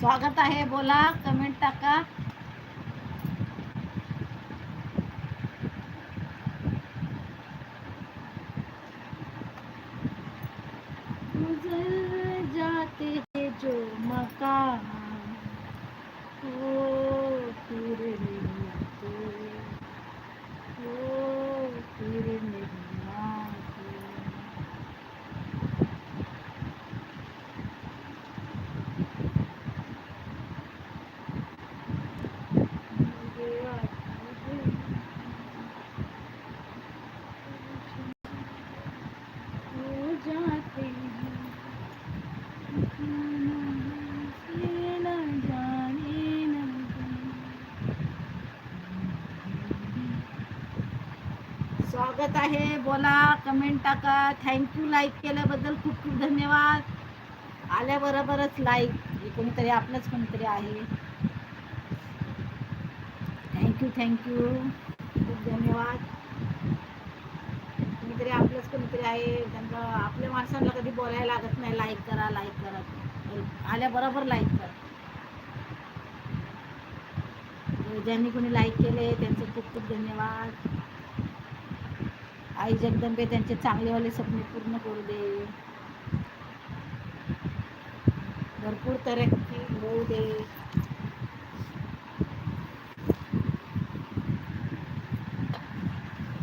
स्वागत आहे. बोला कमेंट टाका. स्वागत आहे. बोला कमेंट टाका. थँक्यू लाईक केल्याबद्दल खूप खूप धन्यवाद. आल्याबरोबरच लाईक कोणीतरी आपलंच कोणीतरी आहे. थँक्यू थँक्यू खूप धन्यवाद. कोणीतरी आपलंच कोणीतरी आहे. त्यांना आपल्या माणसांना कधी बोलायला लागत नाही. लाईक करा लाईक करा. आल्याबरोबर लाईक करा. ज्यांनी कोणी लाईक केले त्यांचे खूप खूप धन्यवाद. आई जगदंबे त्यांचे चांगलेवाले स्वप्ने पूर्ण करू दे. भरपूर तरक्की होऊ दे.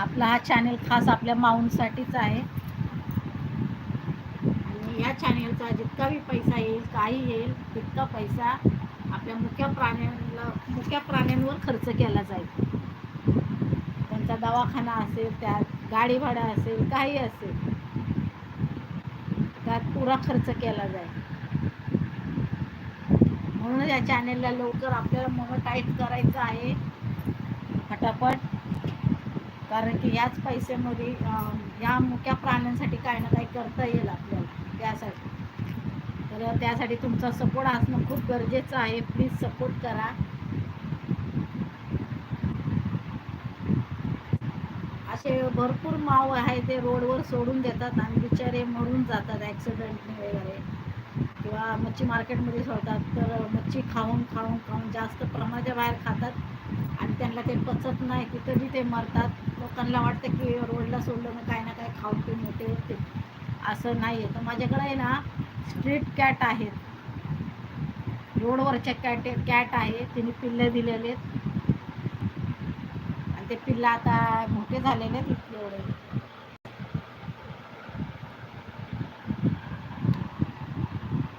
आपला हा चॅनेल खास आपल्या माऊंसाठीच आहे. आणि या चॅनेलचा जितका बी पैसा येईल काही येईल तितका पैसा आपल्या मुख्य प्राण्यांना मुख्य प्राण्यांवर खर्च केला जाईल. त्यांचा दवाखाना असेल त्यात गाडी भाडा असेल काही असेल त्यात पुरा खर्च केला जाईल. म्हणून या चॅनेलला लवकर आपल्याला मोनोटाईट करायचं आहे. फटाफट. कारण की याच पैशामध्ये या मुक्या प्राण्यांसाठी काही ना काही करता येईल आपल्याला त्यासाठी तर त्यासाठी तुमचा सपोर्ट असणं खूप गरजेचं आहे. प्लीज सपोर्ट करा. असे भरपूर माव आहे ते रोडवर सोडून देतात आणि बिचारे मरून जातात ॲक्सिडेंटने वगैरे. किंवा मच्छी मार्केटमध्ये सोडतात तर मच्छी खाऊन खाऊन खाऊन जास्त प्रमाणाच्या बाहेर खातात आणि त्यांना ते पचत नाही की तरी ते मरतात. लोकांना वाटतं की रोडला सोडलं ना काय ना काय खाऊन ते मोठे होते. असं नाही आहे तर माझ्याकडे आहे ना स्ट्रीट कॅट आहेत. रोडवरच्या कॅट कॅट आहे. तिने पिल्ले दिलेले आहेत. ते पिल्लं आता मोठे झालेले आहेत इतके एवढे.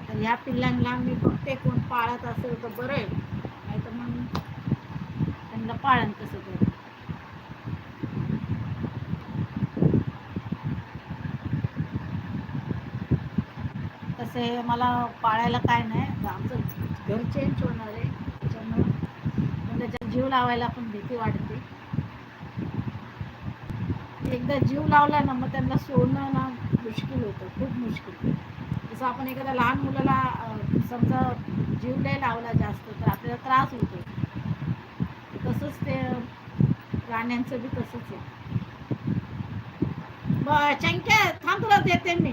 तर ह्या पिल्लांना मी बघते कोण पाळत असेल तर बरं आहे. नाही तर मग त्यांना पाळन कसं तरी तसे मला पाळायला काय नाही. आमचं घर चेंज होणार आहे. त्याच्यामुळं त्याच्यात जीव लावायला पण भीती वाटते. एकदा जीव लावला ना मग त्यांना सोडणं ना मुश्किल होतं खूप मुश्किल. जसं आपण एखाद्या लहान मुलाला समजा जीव नाही लावला जास्त तर आपल्याला त्रास होतो तसंच ते प्राण्यांचं बी तसंच आहे. ब चंक्या थांब तुला देते मी.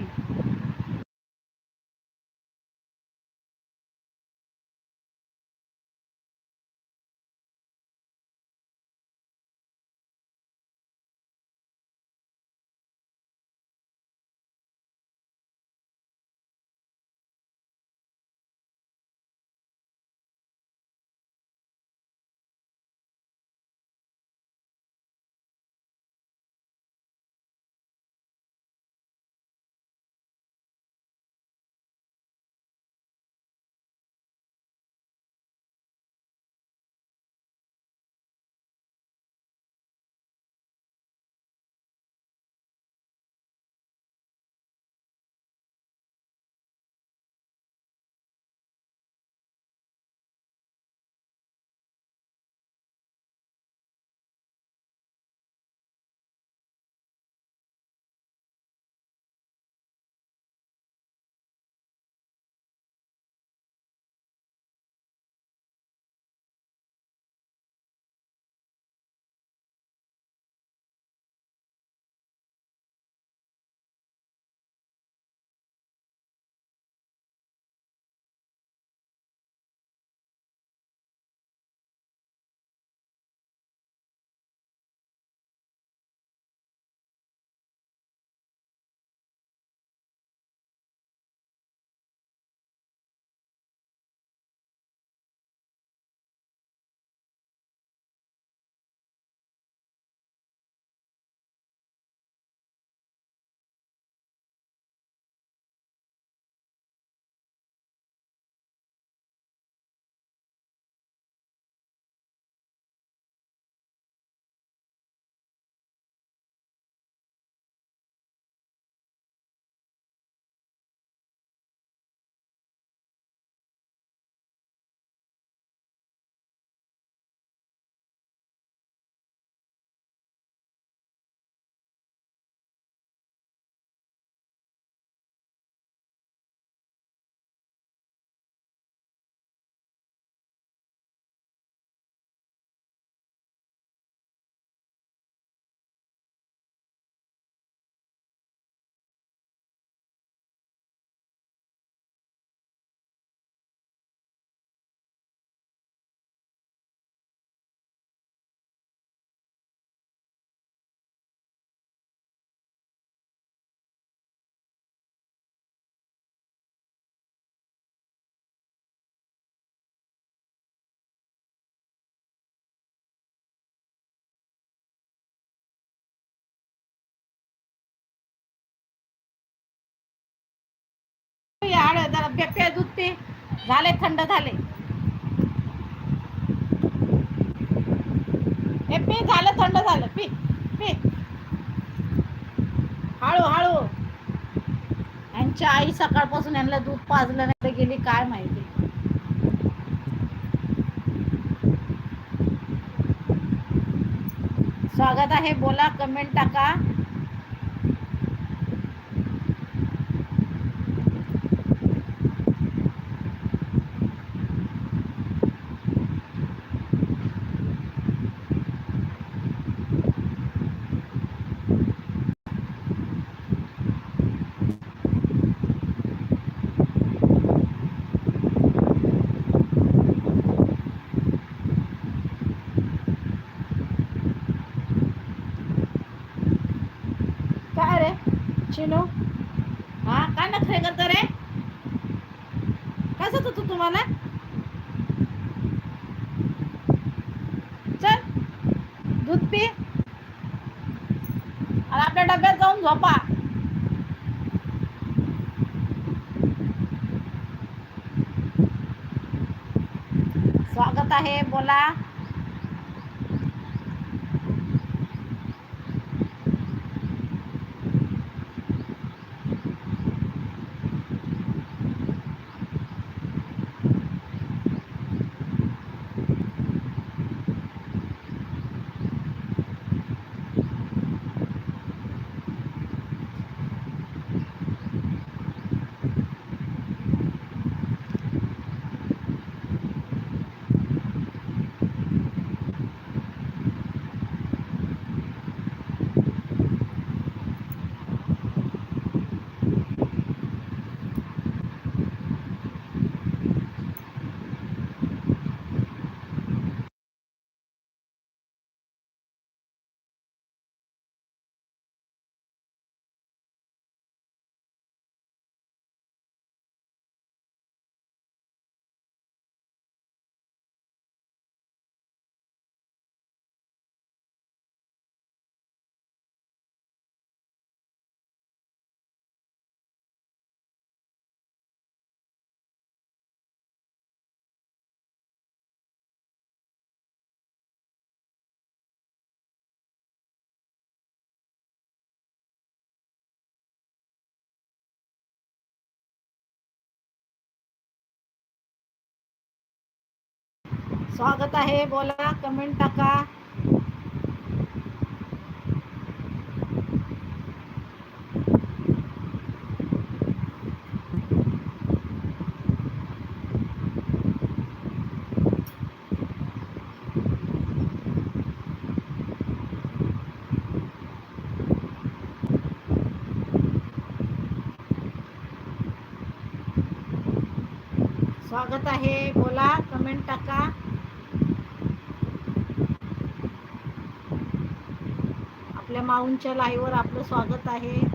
पे पे दूध झाले थंड झाले. हे पी झालं थंड झालं. पी पी. हळू हळू यांच्या आई सकाळपासून यांना दूध पाजलं नाही तर गेली काय माहिती? स्वागत आहे बोला कमेंट टाका. काय रे? चिनू? हा काय नखरे करतो रे? कसं तू तुम्हाला? चल दूध पी. आणि आपल्या डब्यात जाऊन झोपा. स्वागत आहे बोला. स्वागत आहे. बोला कमेंट टाका. स्वागत आहे. बोला कमेंट टाका आपल्या माऊंच्या लाईव्हवर आपलं स्वागत आहे.